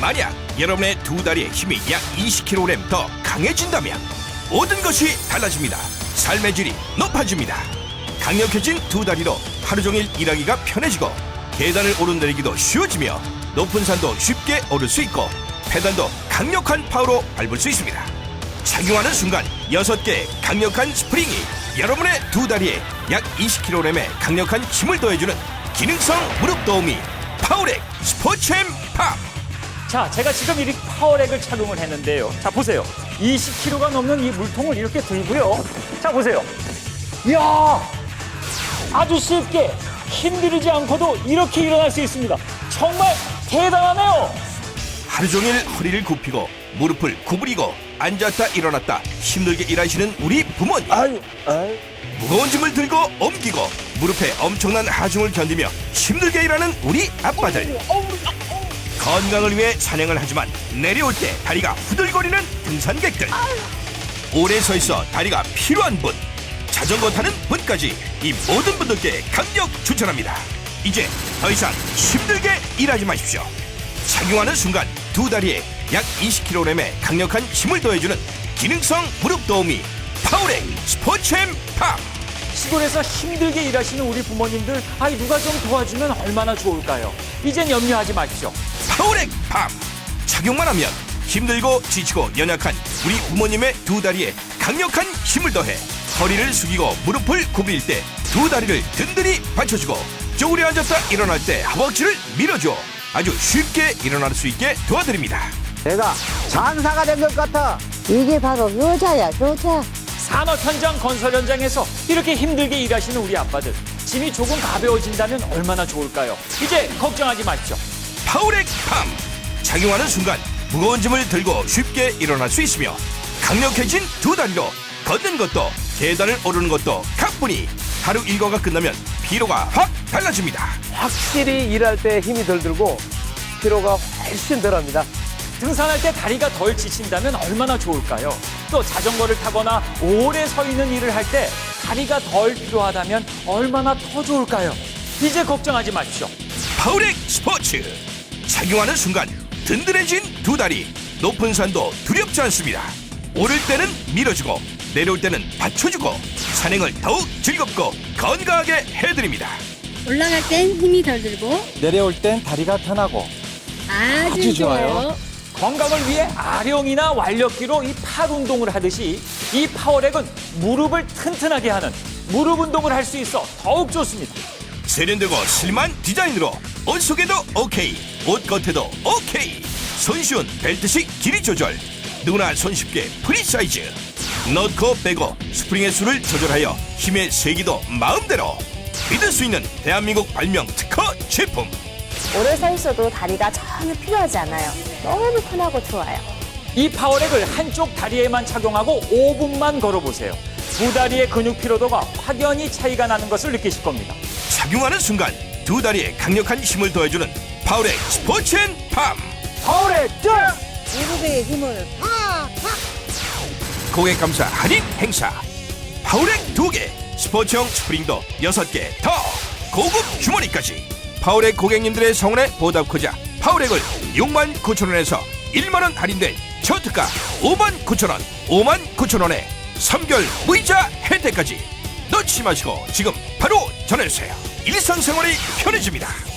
만약 여러분의 두 다리의 힘이 약 20kg 더 강해진다면 모든 것이 달라집니다. 삶의 질이 높아집니다. 강력해진 두 다리로 하루 종일 일하기가 편해지고 계단을 오르내리기도 쉬워지며 높은 산도 쉽게 오를 수 있고 페달도 강력한 파워로 밟을 수 있습니다. 착용하는 순간 6개의 강력한 스프링이 여러분의 두 다리에 약 20kg의 강력한 힘을 더해주는 기능성 무릎 도우미 파워렉 스포츠엠 팝 자, 제가 지금 이 파워렉을 착용을 했는데요. 자, 보세요. 20kg가 넘는 이 물통을 이렇게 들고요. 자, 보세요. 이야! 아주 쉽게 힘들이지 않고도 이렇게 일어날 수 있습니다. 정말 대단하네요. 하루 종일 허리를 굽히고 무릎을 구부리고 앉았다 일어났다 힘들게 일하시는 우리 부모님 아유, 아유. 무거운 짐을 들고 옮기고 무릎에 엄청난 하중을 견디며 힘들게 일하는 우리 아빠들 건강을 위해 산행을 하지만 내려올 때 다리가 후들거리는 등산객들 오래 서 있어 다리가 필요한 분 자전거 타는 분까지 이 모든 분들께 강력 추천합니다 이제 더 이상 힘들게 일하지 마십시오 착용하는 순간 두 다리에 약 20kg의 강력한 힘을 더해주는 기능성 무릎 도우미 파워렉 스포츠엠 팝 시골에서 힘들게 일하시는 우리 부모님들, 아이, 누가 좀 도와주면 얼마나 좋을까요? 이젠 염려하지 마십시오. 파워렉 팜 착용만 하면 힘들고 지치고 연약한 우리 부모님의 두 다리에 강력한 힘을 더해 허리를 숙이고 무릎을 구부릴 때 두 다리를 든든히 받쳐주고 쪼그려 앉았다 일어날 때 허벅지를 밀어줘 아주 쉽게 일어날 수 있게 도와드립니다 내가 장사가 된 것 같아. 이게 바로 효자야, 효자. 산업 현장, 건설 현장에서 이렇게 힘들게 일하시는 우리 아빠들. 짐이 조금 가벼워진다면 얼마나 좋을까요? 이제 걱정하지 마십시오. 파워렉 팜 착용하는 순간 무거운 짐을 들고 쉽게 일어날 수 있으며 강력해진 두 다리로 걷는 것도 계단을 오르는 것도 가뿐히 하루 일과가 끝나면 피로가 확 달라집니다 확실히 일할 때 힘이 덜 들고 피로가 훨씬 덜합니다. 등산할 때 다리가 덜 지친다면 얼마나 좋을까요? 또 자전거를 타거나 오래 서 있는 일을 할 때 다리가 덜 필요하다면 얼마나 더 좋을까요? 이제 걱정하지 마십시오. 파워렉 스포츠 착용하는 순간 든든해진 두 다리 높은 산도 두렵지 않습니다 오를 때는 밀어주고 내려올 때는 받쳐주고 산행을 더욱 즐겁고 건강하게 해드립니다 올라갈 땐 힘이 덜 들고 내려올 땐 다리가 편하고 아주, 아주 좋아요. 좋아요. 건강을 위해 아령이나 완력기로 이 팔 운동을 하듯이 이 파워렉은 무릎을 튼튼하게 하는 무릎 운동을 할 수 있어 더욱 좋습니다. 세련되고 슬림한 디자인으로 옷 속에도 오케이 옷 겉에도 오케이 손쉬운 벨트식 길이 조절 누구나 손쉽게 프리 사이즈 넣고 빼고 스프링의 수를 조절하여 힘의 세기도 마음대로 믿을 수 있는 대한민국 발명 특허 제품 오래 서 있어도 다리가 전혀 필요하지 않아요. 너무 편하고 좋아요. 이 파워렉을 한쪽 다리에만 착용하고 5분만 걸어보세요. 두 다리의 근육 피로도가 확연히 차이가 나는 것을 느끼실 겁니다. 착용하는 순간 두 다리에 강력한 힘을 더해주는 파워렉 스포츠 앤 팜. 파워렉 짱! 무릎의 힘을? 고객 감사 할인 행사. 파워렉 두개 스포츠형 스프링도 여섯 개 더. 고급 주머니까지. 파워렉 고객님들의 성원에 보답하자 파워렉을 6만 9천 원에서 1만 원 할인된 초특가 5만 9천 원 5만 9천 원에 3개월 무이자 혜택까지 놓치지 마시고 지금 바로 전해주세요. 일상생활이 편해집니다